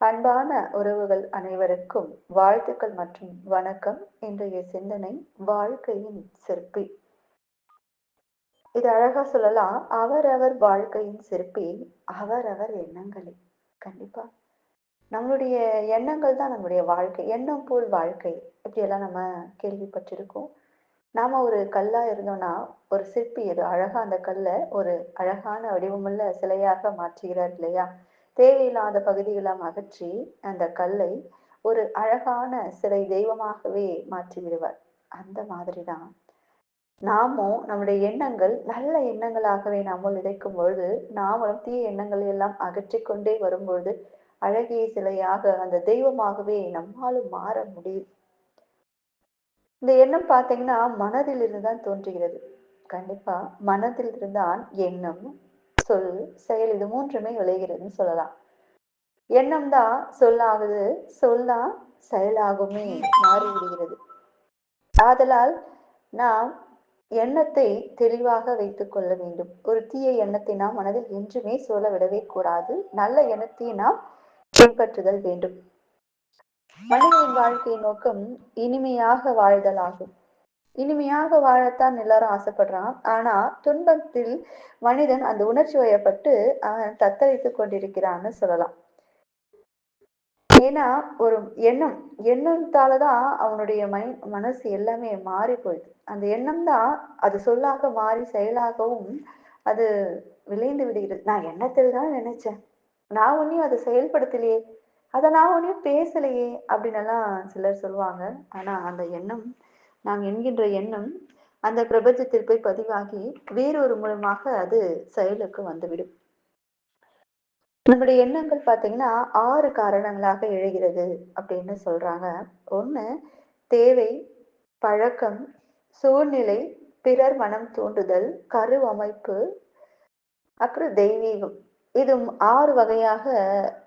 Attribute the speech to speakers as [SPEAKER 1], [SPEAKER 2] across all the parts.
[SPEAKER 1] அன்பான உறவுகள் அனைவருக்கும் வாழ்த்துக்கள் மற்றும் வணக்கம். இன்றைய சிந்தனை வாழ்க்கையின் சிற்பி இது அழகா சொல்லலாம். அவரவர் வாழ்க்கையின் சிற்பி அவரவர் எண்ணங்களே. கண்டிப்பா. நம்மளுடைய எண்ணங்கள் தான் நம்முடைய வாழ்க்கை. எண்ணம் போல் வாழ்க்கை. இப்படியெல்லாம் நம்ம கேள்விப்பட்டிருக்கோம். நாம ஒரு கல்லா இருந்தோம்னா ஒரு சிற்பி இது அழகா அந்த கல்லை ஒரு அழகான வடிவமுள்ள சிலையாக மாற்றுகிறார் இல்லையா? தேவையில்லாத பகுதிகளெல்லாம் அகற்றி அந்த கல்லை ஒரு அழகான சிலை தெய்வமாகவே மாற்றி விடுவார் அந்த மாதிரி தான் நாமும் நம்முடைய எண்ணங்கள் நல்ல எண்ணங்களாகவே நாமும் இழைக்கும் பொழுது நாமளும் தீய எண்ணங்களை எல்லாம் அகற்றி கொண்டே வரும்பொழுது அழகிய சிலையாக அந்த தெய்வமாகவே நம்மாலும் மாற முடியும். இந்த எண்ணம் பார்த்தீங்கன்னா மனதில் இருந்துதான் தோன்றுகிறது. கண்டிப்பா மனதில் இருந்தான் எண்ணம் சொல் செயல் இது மூன்றுமே விளைகிறதுன்னு சொல்லலாம். எண்ணம் தான் சொல்லாகுது சொல்லாம் செயலாகுமே மாறிவிடுகிறது. ஆதலால் நாம் எண்ணத்தை தெளிவாக வைத்துக் கொள்ள வேண்டும். ஒரு தீய எண்ணத்தை நாம் மனதில் என்றுமே சொல்ல விடவே கூடாது. நல்ல எண்ணத்தை நாம் பின்பற்றுதல் வேண்டும். மனிதனின் வாழ்க்கையின் நோக்கம் இனிமையாக வாழ்தல் ஆகும் இனிமையாக வாழத்தான் எல்லாரும் ஆசைப்படுறான். ஆனா துன்பத்தில் மனிதன் அந்த உணர்ச்சி வயப்பட்டு அவன் தத்தளித்துக் கொண்டிருக்கிறான்னு சொல்லலாம். ஏன்னா ஒரு எண்ணம் எண்ணத்தாலதான் அவனுடைய மை மனசு எல்லாமே மாறி போயிடுது. அந்த எண்ணம் தான் அது சொல்லாக மாறி செயலாகவும் அது விளைந்து விடுகிறது. நான் எண்ணத்தில் தான் நினைச்சேன். நான் ஒன்னையும் அதை செயல்படுத்தலையே. அதை நான் ஒன்றையும் பேசலையே அப்படின்னு எல்லாம் சிலர் சொல்லுவாங்க. ஆனா அந்த எண்ணம் நாம் என்கின்ற எண்ணம் அந்த பிரபஞ்சத்தில் போய் பதிவாகி வேறொரு மூலமாக அது செயலுக்கு வந்துவிடும். நம்முடைய எண்ணங்கள் பார்த்தீங்கன்னா ஆறு காரணங்களாக எழுகிறது அப்படின்னு சொல்றாங்க. ஒண்ணு தேவை பழக்கம் சூழ்நிலை பிறர் மனம் தூண்டுதல் கருவமைப்பு அப்புறம் தெய்வீகம். இது ஆறு வகையாக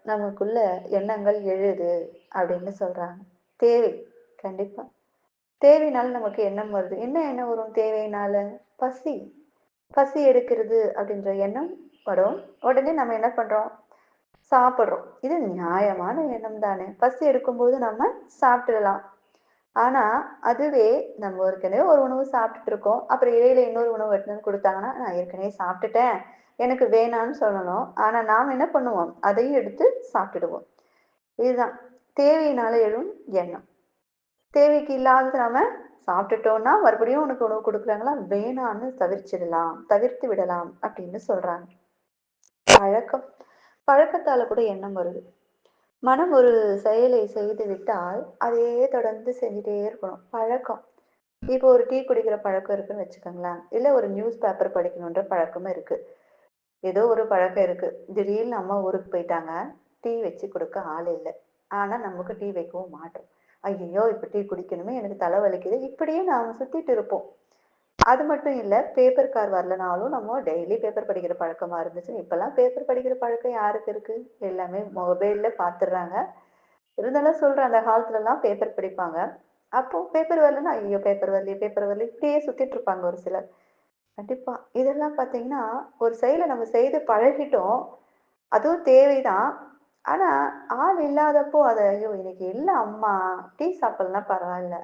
[SPEAKER 1] நமக்குள்ள எண்ணங்கள் எழுது அப்படின்னு சொல்றாங்க. தேவை கண்டிப்பா. தேவைனால நமக்கு எண்ணம் வருது. என்ன எண்ணம் வரும்? தேவையினால பசி. பசி எடுக்கிறது அப்படின்ற எண்ணம் வரும். உடனே நம்ம என்ன பண்றோம்? சாப்பிட்றோம். இது நியாயமான எண்ணம் தானே. பசி எடுக்கும்போது நம்ம சாப்பிட்டுடலாம். ஆனா அதுவே நம்ம ஏற்கனவே ஒரு உணவு சாப்பிட்டுட்டு இருக்கோம். அப்புறம் இடையில இன்னொரு உணவு எடுத்துன்னு கொடுத்தாங்கன்னா நான் ஏற்கனவே சாப்பிட்டுட்டேன். எனக்கு வேணாம்னு சொல்லணும். ஆனா நாம் என்ன பண்ணுவோம்? அதையும் எடுத்து சாப்பிட்டுடுவோம். இதுதான். தேவையினால எழும் எண்ணம். தேவைக்கு இல்லாதது நாம சாப்பிட்டுட்டோம்னா மறுபடியும் உனக்கு உணவு கொடுக்குறாங்களா? வேணான்னு தவிர்ச்சிடலாம் தவிர்த்து விடலாம் அப்படின்னு சொல்றாங்க. பழக்கம் பழக்கத்தால கூட எண்ணம் வருது. மனம் ஒரு செயலை செய்து விட்டால் அதையே தொடர்ந்து செஞ்சுட்டே இருக்கணும். பழக்கம். இப்போ ஒரு டீ குடிக்கிற பழக்கம் இருக்குன்னு வச்சுக்கோங்களேன். இல்லை ஒரு நியூஸ் பேப்பர் படிக்கணுன்ற பழக்கமும் இருக்கு. ஏதோ ஒரு பழக்கம் இருக்கு. திடீர்னு அம்மா ஊருக்கு போயிட்டாங்க. டீ வச்சு கொடுக்க ஆள் இல்லை. ஆனால் நமக்கு டீ வைக்கவும் மாட்டோம். ஐயோ இப்போ டீ குடிக்கணுமே எனக்கு தலை வலிக்குது. இப்படியே நாம் சுத்திட்டு இருப்போம். அது மட்டும் இல்லை பேப்பர் கார் வரலனாலும் நம்ம டெய்லி பேப்பர் படிக்கிற பழக்கமா இருந்துச்சு இப்பெல்லாம் பேப்பர் படிக்கிற பழக்கம் யாருக்கு இருக்கு? எல்லாமே மொபைல்ல பார்த்துடுறாங்க இருந்தாலும் சொல்றேன் அந்த காலத்துல எல்லாம் பேப்பர் படிப்பாங்க. அப்போ பேப்பர் வரலன்னா ஐயோ பேப்பர் வரலையே பேப்பர் வரல இப்படியே சுத்திட்டு இருப்பாங்க ஒரு சிலர். கண்டிப்பா. இதெல்லாம் பார்த்தீங்கன்னா ஒரு செயலை நம்ம செய்து பழகிட்டோம். அதுவும் தேவைதான். ஆனா ஆள் இல்லாதப்போ அதை ஐயோ இன்னைக்கு இல்லை அம்மா டீ சாப்பிடலாம் பரவாயில்ல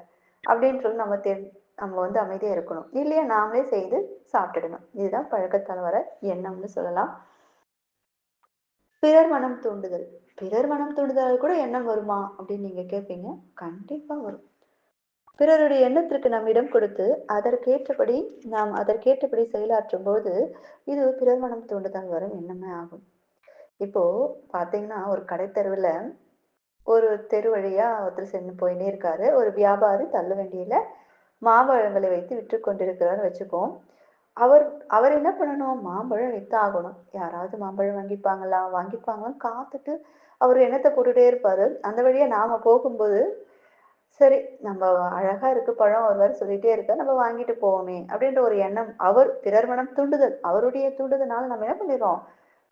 [SPEAKER 1] அப்படின்னு சொல்லி நம்ம தெ நம்ம வந்து அமைதியா இருக்கணும். இல்லையா நாமளே செய்து சாப்பிட்டுடணும். இதுதான் பழக்கத்தால் வர எண்ணம்னு சொல்லலாம். பிறர் மனம் தூண்டுதல். பிறர் மனம் தூண்டுதல் கூட எண்ணம் வருமா அப்படின்னு நீங்க கேட்பீங்க கண்டிப்பா வரும். பிறருடைய எண்ணத்திற்கு நாம் இடம் கொடுத்து அதற்கேற்றபடி நாம் அதற்கேற்றபடி செயலாற்றும் போது இது பிறர் மனம் தூண்டுதல் வரும் எண்ணமே ஆகும். இப்போ பாத்தீங்கன்னா ஒரு கடைத்தெருவுல ஒரு தெரு வழியா ஒருத்தர் சென்று போயினே இருக்காரு. ஒரு வியாபாரி தள்ளு வண்டியில மாம்பழங்களை வைத்து விற்று கொண்டிருக்கிறான்னு வச்சுப்போம் அவர் அவர் என்ன பண்ணணும்? மாம்பழம் வித்தாகணும் யாராவது மாம்பழம் வாங்கிப்பாங்களா? வாங்கிப்பாங்களான்னு காத்துட்டு அவர் எண்ணத்தை போட்டுட்டே இருப்பாரு. அந்த வழியா நாம போகும்போது சரி நம்ம அழகா இருக்கு பழம் ஒருவர் சொல்லிட்டே இருக்க நம்ம வாங்கிட்டு போவோமே அப்படின்ற ஒரு எண்ணம் அவர் பிறர் மனம் தூண்டுதல் அவருடைய தூண்டுதனால நம்ம என்ன பண்ணிடுறோம்?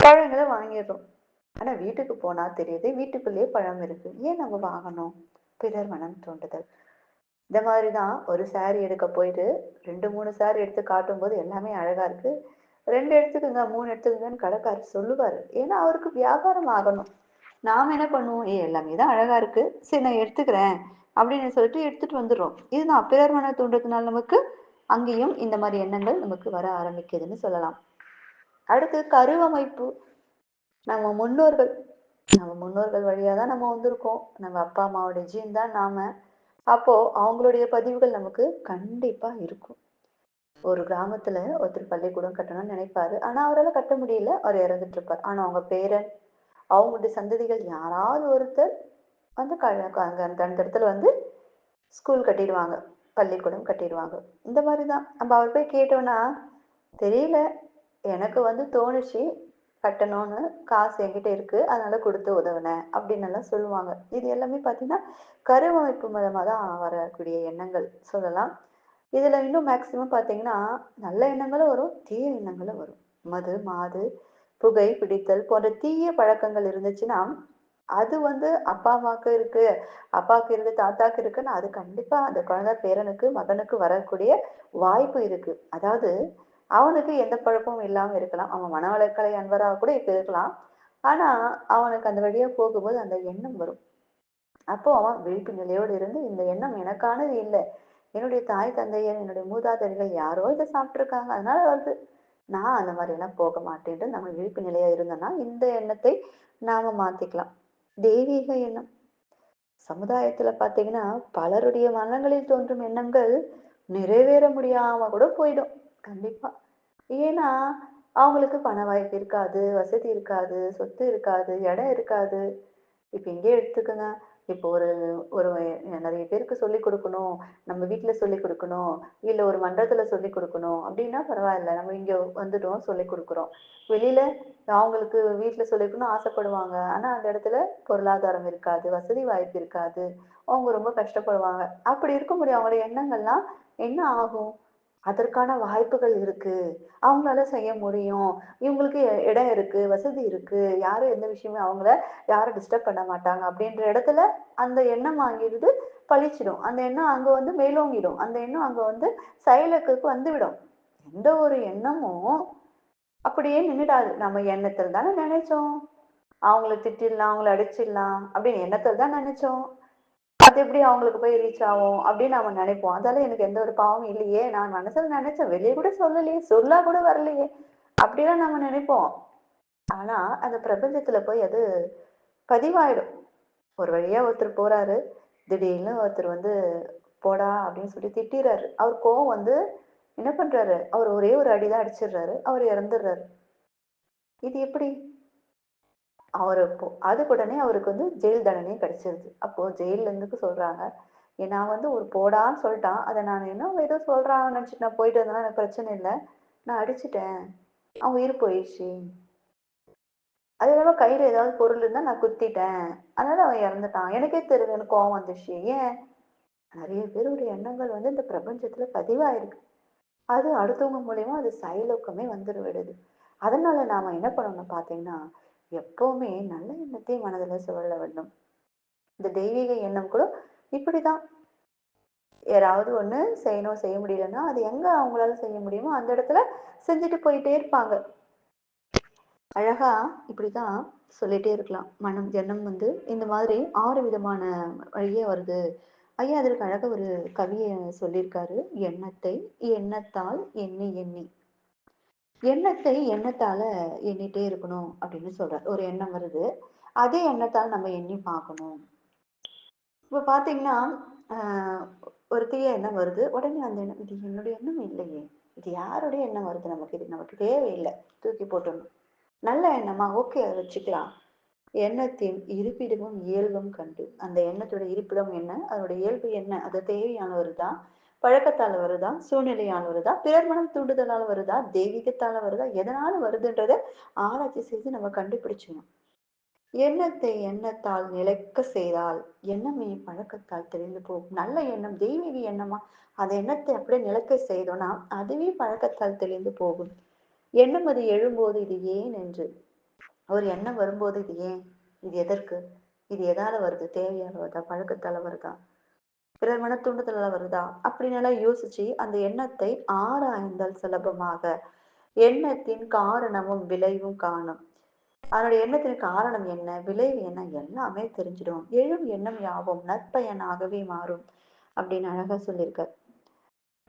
[SPEAKER 1] பழங்களை வாங்கிடுறோம். ஆனால் வீட்டுக்கு போனால் தெரியுது வீட்டுக்குள்ளேயே பழம் இருக்கு. ஏன் நம்ம வாங்கணும்? பிறர் மனம் தூண்டுதல் இந்த மாதிரி தான் ஒரு saree எடுக்க போயிட்டு ரெண்டு மூணு saree எடுத்து காட்டும் போது எல்லாமே அழகா இருக்கு. ரெண்டு எடுத்துக்கோங்க மூணு எடுத்துக்கோங்கன்னு கடைக்காரர் சொல்லுவார். ஏன்னா அவருக்கு வியாபாரம் ஆகணும். நாம் என்ன பண்ணுவோம்? ஏ எல்லாமே தான் அழகா இருக்கு. சரி நான் எடுத்துக்கிறேன் அப்படின்னு சொல்லிட்டு எடுத்துட்டு வந்துடுறோம். இதுதான் பிறர் மன தூண்டுறதுனால நமக்கு அங்கேயும் இந்த மாதிரி எண்ணங்கள் நமக்கு வர ஆரம்பிக்குதுன்னு சொல்லலாம். அடுத்து கருவமைப்பு. நம்ம முன்னோர்கள் நம்ம முன்னோர்கள் வழியா தான் நம்ம வந்திருக்கோம். நம்ம அப்பா அம்மாவோட ஜீன் தான் நாம. அப்போ அவங்களுடைய பதிவுகள் நமக்கு கண்டிப்பா இருக்கும். ஒரு கிராமத்துல ஒருத்தர் பள்ளிக்கூடம் கட்டணும்னு நினைப்பாரு. ஆனா அவரால் கட்ட முடியல. அவர் இறந்துட்டு இருப்பார் ஆனா அவங்க பேரன் அவங்களுடைய சந்ததிகள் யாராவது ஒருத்தர் வந்து க அங்க அந்த அந்த இடத்துல வந்து ஸ்கூல் கட்டிடுவாங்க. பள்ளிக்கூடம் கட்டிடுவாங்க. இந்த மாதிரி தான். நம்ம அவர் போய் கேட்டோம்னா தெரியல. எனக்கு வந்து தோணுச்சு கட்டணும்னு காசு என்கிட்ட இருக்கு அதனால கொடுத்து உதவினேன் அப்படின்னு எல்லாம் சொல்லுவாங்க. இது எல்லாமே பார்த்தீங்கன்னா கருவமைப்பு மூலமாக தான் வரக்கூடிய எண்ணங்கள் சொல்லலாம். இதில் இன்னும் மேக்சிமம் பார்த்தீங்கன்னா நல்ல எண்ணங்களும் வரும் தீய எண்ணங்களும் வரும். மது மாது புகை பிடித்தல் போன்ற தீய பழக்கங்கள் இருந்துச்சுன்னா அது வந்து அப்பா அம்மாவுக்கு இருக்கு அப்பாவுக்கு இருக்கு தாத்தாக்கு இருக்குன்னு அது கண்டிப்பா அந்த குழந்தை பேரனுக்கு மகனுக்கு வரக்கூடிய வாய்ப்பு இருக்கு. அதாவது அவனுக்கு எந்த பழக்கமும் இல்லாமல் இருக்கலாம். அவன் மனவளக்கலை அன்பராக கூட இப்போ இருக்கலாம். ஆனால் அவனுக்கு அந்த வழியாக போகும்போது அந்த எண்ணம் வரும். அப்போ அவன் விழிப்பு நிலையோடு இருந்து இந்த எண்ணம் எனக்கானது இல்லை. என்னுடைய தாய் தந்தையர் என்னுடைய மூதாதையர்கள் யாரோ இதை சாப்பிட்ருக்காங்க அதனால வருது. நான் அந்த மாதிரி எல்லாம் போக மாட்டேன்ட்டு நம்ம விழிப்பு நிலையாக இருந்தோம்னா இந்த எண்ணத்தை நாம மாத்திக்கலாம். தெய்வீக எண்ணம். சமுதாயத்துல பாத்தீங்கன்னா பலருடைய மனங்களில் தோன்றும் எண்ணங்கள் நிறைவேற முடியாம கூட போயிடும். கண்டிப்பா. ஏன்னா அவங்களுக்கு பண வாய்ப்பு இருக்காது வசதி இருக்காது சொத்து இருக்காது இடம் இருக்காது. இப்ப இங்கே எடுத்துக்கோங்க. இப்போ ஒரு ஒரு நிறைய பேருக்கு சொல்லி கொடுக்கணும். நம்ம வீட்டுல சொல்லி கொடுக்கணும். இல்ல ஒரு மன்றத்துல சொல்லி கொடுக்கணும். அப்படின்னா பரவாயில்ல. நம்ம இங்க வந்துட்டோம் சொல்லி கொடுக்குறோம். வெளியில அவங்களுக்கு வீட்டுல சொல்லிக்கணும்னு ஆசைப்படுவாங்க. ஆனா அந்த இடத்துல பொருளாதாரம் இருக்காது வசதி வாய்ப்பு இருக்காது. அவங்க ரொம்ப கஷ்டப்படுவாங்க. அப்படி இருக்க முடியும் அவங்களோட எண்ணங்கள்லாம் என்ன ஆகும்? அதற்கான வாய்ப்புகள் இருக்கு. அவங்களால செய்ய முடியும். இவங்களுக்கு இடம் இருக்கு வசதி இருக்கு. யாரும் எந்த விஷயமே அவங்கள யாரும் டிஸ்டர்ப் பண்ண மாட்டாங்க. அப்படின்ற இடத்துல அந்த எண்ணம் வாங்கிடுது பழிச்சிடும். அந்த எண்ணம் அங்க வந்து மேலோங்கிடும். அந்த எண்ணம் அங்க வந்து செயலுக்கு வந்துவிடும். எந்த ஒரு எண்ணமும் அப்படியே நின்றுடாது நம்ம எண்ணத்தில் தானே நினைச்சோம். அவங்கள திட்டிடலாம் அவங்கள அடிச்சிடலாம் அப்படின்னு எண்ணத்தில் தான் நினைச்சோம். அது எப்படி அவங்களுக்கு போய் ரீச் ஆகும் அப்படின்னு நம்ம நினைப்போம். அதால எனக்கு எந்த ஒரு பாவமும் இல்லையே. நான் மனசுல நினைச்சேன் வெளியே கூட சொல்லலையே சொல்லா கூட வரலையே அப்படிலாம் நம்ம நினைப்போம். ஆனா அந்த பிரபஞ்சத்துல போய் அது பதிவாயிடும். ஒரு வழியா ஒருத்தர் போறாரு திடீர்னு ஒருத்தர் வந்து போடா அப்படின்னு சொல்லி திட்டிடுறாரு அவர் கோவம் வந்து என்ன பண்றாரு? அவர் ஒரே ஒரு அடிதான் அடிச்சிடுறாரு. அவர் இறந்துடுறாரு. இது எப்படி? அவரு அதுக்கு உடனே அவருக்கு வந்து ஜெயில் தண்டனையும் கிடைச்சிருது அப்போ ஜெயில இருந்துக்கு சொல்றாங்க நான் வந்து ஒரு போடான்னு சொல்லிட்டான். அதை நான் என்ன ஏதோ சொல்றான்னு நினைச்சிட்டு நான் போயிட்டு வந்தேன்னா எனக்கு பிரச்சனை இல்லை. நான் அடிச்சிட்டேன். அவன் உயிர் போயிடுச்சு. அது இல்லாம கையில ஏதாவது பொருள் இருந்தா நான் குத்திட்டேன். அதனால அவன் இறந்துட்டான். எனக்கே தெரியுது எனக்கு கோவம் வந்துச்சு ஏன்? நிறைய பேருடைய எண்ணங்கள் வந்து இந்த பிரபஞ்சத்துல பதிவாயிருக்கு. அது அடுத்தவங்க மூலியமா அது சைலோக்கமே வந்துடு விடுது. அதனால நாம என்ன பண்ணணும் பாத்தீங்கன்னா எப்பவுமே நல்ல எண்ணத்தை மனதில் சுழல வேண்டும். இந்த தெய்வீக எண்ணம் கூட இப்படிதான். யாராவது ஒண்ணு செய்யணும் செய்ய முடியலன்னா அது எங்க அவங்களால செய்ய முடியுமோ அந்த இடத்துல செஞ்சுட்டு போயிட்டே இருப்பாங்க. அழகா இப்படிதான் சொல்லிட்டே இருக்கலாம். மனம் எண்ணம் வந்து இந்த மாதிரி ஆறு விதமான வழியே வருது. ஐயா அதற்கு அழகா ஒரு கவியை சொல்லியிருக்காரு. எண்ணத்தை எண்ணத்தால் எண்ணி எண்ணி. எண்ணத்தை எண்ணத்தால எண்ணிட்டே இருக்கணும் அப்படின்னு சொல்றாரு. ஒரு எண்ணம் வருது. அதே எண்ணத்தால் நம்ம எண்ணி பார்க்கணும். இப்ப பாத்தீங்கன்னா ஒரு தீய எண்ணம் வருது. உடனே அந்த எண்ணம் இது என்னுடைய எண்ணம் இல்லையே. இது யாருடைய எண்ணம் வருது நமக்கு? இது நமக்கு தேவையில்லை. தூக்கி போட்டணும் நல்ல எண்ணமா? ஓகே அதை வச்சுக்கலாம். எண்ணத்தின் இருப்பிடமும் இயல்பும் கண்டு அந்த எண்ணத்தோட இருப்பிடம் என்ன? அதோட இயல்பு என்ன? அது தேவையானவர் தான் பழக்கத்தால வருதா? சூழ்நிலையால் வருதா? பிறர் மனம் தூண்டுதலால் வருதா? தெய்வீகத்தால வருதா? எதனால வருதுன்றத ஆராய்ச்சி செய்து நம்ம கண்டுபிடிச்சிடணும் எண்ணத்தை எண்ணத்தால் நிலைக்க செய்தால் எண்ணமே பழக்கத்தால் தெரிந்து போகும். நல்ல எண்ணம் தெய்வீக எண்ணமா? அந்த எண்ணத்தை அப்படியே நிலைக்க செய்தோம்னா அதுவே பழக்கத்தால் தெளிந்து போகும். எண்ணம் அது எழும்போது இது ஏன் என்று? ஒரு எண்ணம் வரும்போது இது ஏன்? இது எதற்கு? இது எதால வருது? தேவையால வருதா? பழக்கத்தால வருதா? பிறர் மன தூண்டுதலால வருதா அப்படின்னு எல்லாம் யோசிச்சு அந்த எண்ணத்தை ஆராய்ந்தால் சுலபமாக எண்ணத்தின் காரணமும் விளைவும் காணும் அதனுடைய எண்ணத்தின் காரணம் என்ன? விளைவு என்ன? எல்லாமே தெரிஞ்சிடும். "எழும் எண்ணம் யாவும் நற்பயனாகவே மாறும்." அப்படின்னு அழகா சொல்லியிருக்க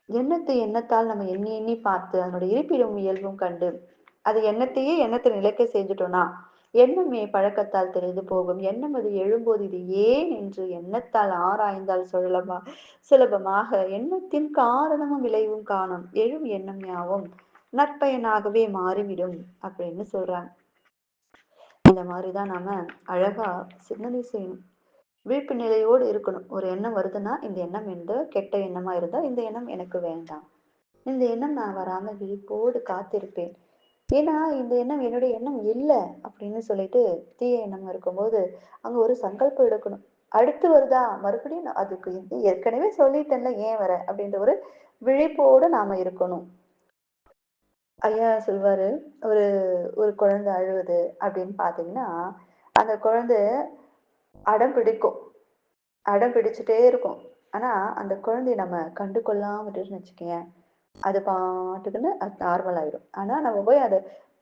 [SPEAKER 1] எண்ணத்தை எண்ணத்தால் நம்ம எண்ணி எண்ணி பார்த்து, அதனுடைய இருப்பிடம் இயல்பும் கண்டு, அது எண்ணத்தையே எண்ணத்தை நிலைக்க செஞ்சுட்டோம்னா, எண்ணமே பழக்கத்தால் தெரிந்து போகும். எண்ணம் அது எழும்போது இது ஏன் என்று எண்ணத்தால் ஆராய்ந்தால் சுலபமா சுலபமாக எண்ணத்தின் காரணமும் விளைவும் காணும். எழும் எண்ணம் யாவும் நற்பயனாகவே மாறிவிடும் அப்படின்னு சொல்றாங்க. இந்த மாதிரிதான் நாம அழகா சிந்தனை செய்யணும். விழிப்பு நிலையோடு இருக்கணும். ஒரு எண்ணம் வருதுன்னா, இந்த எண்ணம் எந்த கெட்ட எண்ணமா இருந்தா, இந்த எண்ணம் எனக்கு வேண்டாம். இந்த எண்ணம் நான் வராம விழிப்போடு காத்திருப்பேன். ஏன்னா, இந்த எண்ணம் என்னுடைய எண்ணம் இல்லை அப்படின்னு சொல்லிட்டு தீய எண்ணம் இருக்கும்போது, அங்க ஒரு சங்கல்பம் எடுக்கணும். அடுத்து வருதா? மறுபடியும் நான் அதுக்கு இது ஏற்கனவே சொல்லிட்டேன்ல, ஏன் வர? அப்படின்ற ஒரு விழிப்போடு நாம இருக்கணும். ஐயா சொல்வாரு, ஒரு ஒரு குழந்தை அழுவுது அப்படின்னு பார்த்தீங்கன்னா, அந்த குழந்தை அடம் பிடிக்கும். அடம் பிடிச்சிட்டே இருக்கும். ஆனா, அந்த குழந்தைய நம்ம கண்டு கொள்ளாம விட்டுட்டோம்னு அது பாட்டுக்குன்னு அது நார்மல் ஆயிடும். ஆனா, நம்ம போய் அதை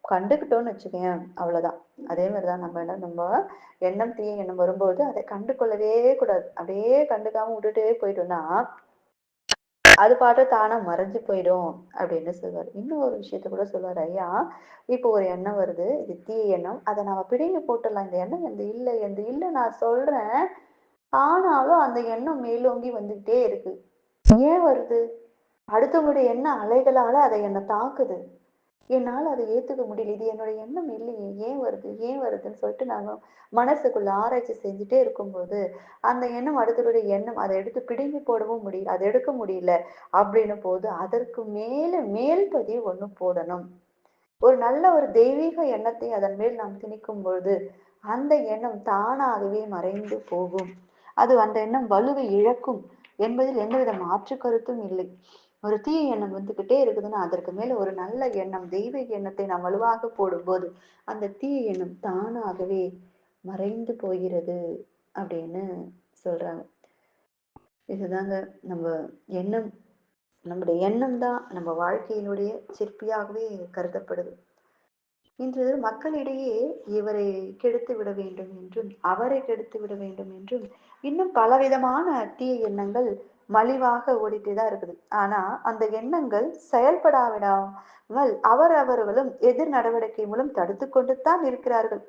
[SPEAKER 1] கண்டுக்கிட்டோம்னு வச்சுக்கேன் அவ்வளவுதான் அதே மாதிரிதான் நம்ம என்ன நம்ம எண்ணம், தீய எண்ணம் வரும்போது அதை கண்டு கொள்ளவே கூடாது. அப்படியே கண்டுக்காம விட்டுட்டே போயிட்டோம்னா, அது பாட்டு தானா மறைஞ்சு போயிடும் அப்படின்னு சொல்லுவாரு. இன்னும் ஒரு விஷயத்த கூட சொல்லுவாரு ஐயா. இப்போ ஒரு எண்ணம் வருது. இது தீய எண்ணம். அதை நாம பிடிங்கி போட்டுடலாம் இந்த எண்ணம் இந்த இல்ல, இந்த இல்ல நான் சொல்றேன். ஆனாலும் அந்த எண்ணம் மேலோங்கி வந்துகிட்டே இருக்கு. ஏன் வருது? அடுத்தவங்களுடைய எண்ண அலைகளால அதை என்னை தாக்குது. என்னால் அதை ஏத்துக்க முடியல. இது என்னோட எண்ணம் இல்லையே! ஏன் வருது? ஏன் வருதுன்னு சொல்லிட்டு நாங்கள் மனசுக்குள்ள ஆராய்ச்சி செஞ்சுட்டே இருக்கும்போது, அந்த எண்ணம் அடுத்தவருடைய எண்ணம் அதை எடுத்து பிடுங்கி போடவும் முடியல. அதை எடுக்க முடியல. அப்படின்னும் போது, அதற்கு மேல மேல் பதிவு ஒண்ணு போடணும். ஒரு நல்ல ஒரு தெய்வீக எண்ணத்தை அதன் மேல் நாம் திணிக்கும் பொழுது, அந்த எண்ணம் தானாகவே மறைந்து போகும். அது அந்த எண்ணம் வலுவை இழக்கும் என்பதில் எந்தவித மாற்று கருத்தும் இல்லை. ஒரு தீய எண்ணம் வந்துகிட்டே இருக்குதுன்னா, அதற்கு மேல ஒரு நல்ல எண்ணம், தெய்வ எண்ணத்தை நாம் வலுவாக போடும்போது, அந்த தீய எண்ணம் தானாகவே மறைந்து போகிறது அப்படின்னு சொல்றாங்க. இதுதாங்க நம்ம எண்ணம் நம்முடைய எண்ணம் தான் நம்ம வாழ்க்கையினுடைய சிற்பியாகவே கருதப்படுது. இன்று மக்களிடையே இவரை கெடுத்து விட வேண்டும் என்றும், அவரை கெடுத்து விட வேண்டும் என்றும், இன்னும் பலவிதமான தீய எண்ணங்கள் மலிவாக ஓடிட்டே தான் இருக்குது. ஆனா, அந்த எண்ணங்கள் செயல்படாவிடாமல் அவரவர்களும் எதிர் நடவடிக்கை மூலம் தடுத்து கொண்டு தான் இருக்கிறார்கள்.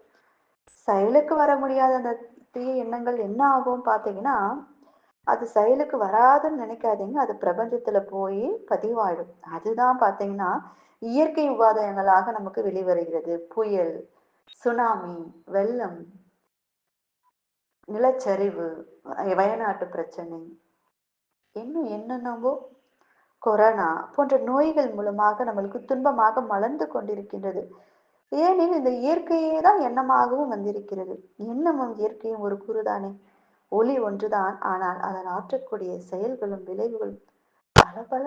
[SPEAKER 1] செயலுக்கு வர முடியாத அந்த தீய எண்ணங்கள் என்ன ஆகும் பார்த்தீங்கன்னா, அது செயலுக்கு வராதுன்னு நினைக்காதீங்க. அது பிரபஞ்சத்துல போய் பதிவாயிடும். அதுதான் பார்த்தீங்கன்னா, இயற்கை உபாதயங்களாக நமக்கு வெளிவருகிறது. புயல், சுனாமி, வெள்ளம், நிலச்சரிவு, வயநாட்டு பிரச்சனை, இன்னும் என்னென்னவோ கொரோனா போன்ற நோய்கள் மூலமாக நம்மளுக்கு துன்பமாக மலர்ந்து கொண்டிருக்கின்றது. ஏனெனில் இந்த இயற்கையே தான் எண்ணமாகவும் வந்திருக்கிறது. எண்ணமும் இயற்கையும் ஒரு குறுதானே ஒளி ஒன்றுதான். ஆனால் அதன் ஆற்றக்கூடிய செயல்களும், விளைவுகளும் பல பல.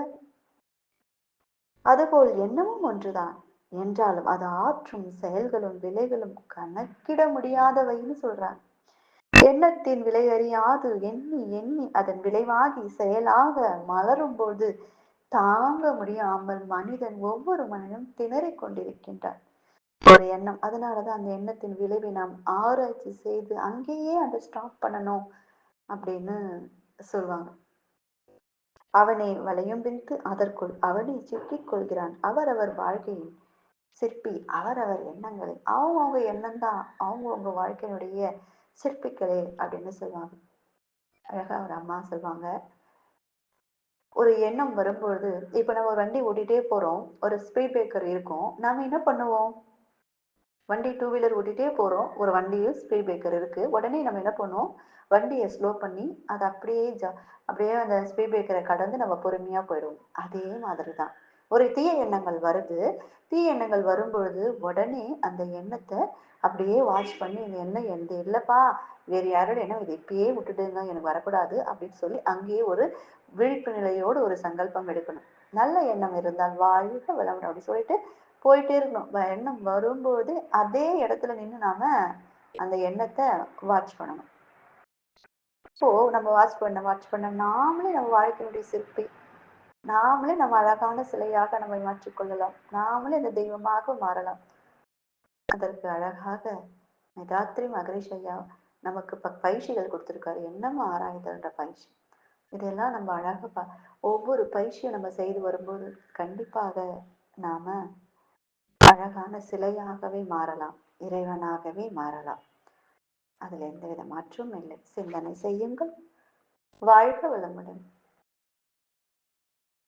[SPEAKER 1] அதுபோல் எண்ணமும் ஒன்றுதான். என்றாலும் அது ஆற்றும் செயல்களும், விலைகளும் கணக்கிட முடியாதவைன்னு சொல்றாங்க. எண்ணத்தின் விலை அறியாது எண்ணி எண்ணி அதன் விளைவாகி செயலாக மலரும்போது தாங்க முடியாமல் மனிதன் ஒவ்வொரு மனிதனும் திணறிக் கொண்டிருக்கின்றான். ஒரு எண்ணம். அதனாலதான் அந்த எண்ணத்தின் விளைவை நாம் ஆராய்ச்சி செய்து அங்கேயே அதை ஸ்டாப் பண்ணணும் அப்படின்னு சொல்லுவாங்க. அவனை வளையும் பிரித்து அதற்குள் அவனை சிக்கிக் கொள்கிறான். அவரவர் வாழ்க்கையின் சிற்பி அவரவர் எண்ணங்களை அவங்கவுங்க எண்ணம் தான் அவங்கவுங்க வாழ்க்கையினுடைய சிற்பிகளே அப்படின்னு சொல்லுவாங்க. அழகா ஒரு அம்மா சொல்லுவாங்க. ஒரு எண்ணம் வரும்பொழுது, இப்ப நம்ம வண்டி ஓட்டிட்டே போறோம். ஒரு ஸ்பீட் பிரேக்கர் இருக்கும். நாம என்ன பண்ணுவோம்? வண்டி டூ வீலர் ஓட்டிட்டே போறோம். ஒரு வண்டியும் ஸ்பீட் பிரேக்கர் இருக்கு. உடனே நம்ம என்ன பண்ணுவோம்? வண்டியை ஸ்லோ பண்ணி, அதை அப்படியே ஜா அப்படியே அந்த ஸ்பீட் பிரேக்கரை கடந்து நம்ம பொறுமையா போயிடுவோம். அதே மாதிரி தான். ஒரு தீய எண்ணங்கள் வருது. தீய எண்ணங்கள் வரும்பொழுது, உடனே அந்த எண்ணத்தை அப்படியே வாட்ச் பண்ணி, இந்த எண்ணம் எந்த இல்லைப்பா வேறு யாரோட எண்ணம் இதை இப்பயே விட்டுடுங்க. எனக்கு வரக்கூடாது அப்படின்னு சொல்லி, அங்கேயே ஒரு விழிப்பு நிலையோடு ஒரு சங்கல்பம் எடுக்கணும். நல்ல எண்ணம் இருந்தால் வாழ்க வளமுடன் அப்படின்னு சொல்லிட்டு போயிட்டே இருக்கணும். வ எண்ணம் வரும்போது அதே இடத்துல நின்று நாம அந்த எண்ணத்தை வாட்ச் பண்ணணும். இப்போ நம்ம வாட்ச் பண்ண வாட்ச் பண்ண நாமளே நம்ம வாழ்க்கையினுடைய சிற்பி. நாமளே நம்ம அழகான சிலையாக நம்மை மாற்றிக் கொள்ளலாம். நாமளே அந்த தெய்வமாக மாறலாம். அதற்கு அழகாக நிதாத்ரி மகரிஷி ஐயா நமக்கு ப பயிற்சிகள் கொடுத்துருக்காரு. என்னம்மா ஆராய்தல்ன்ற பயிற்சி? இதெல்லாம் நம்ம அழகாக பா ஒவ்வொரு பயிற்சியும் நம்ம செய்து வரும்போது கண்டிப்பாக நாம அழகான சிலையாகவே மாறலாம். இறைவனாகவே மாறலாம். அதில் எந்தவித மாற்றமும் இல்லை. சிந்தனை செய்யுங்கள். வாழ்க வளமுடன்.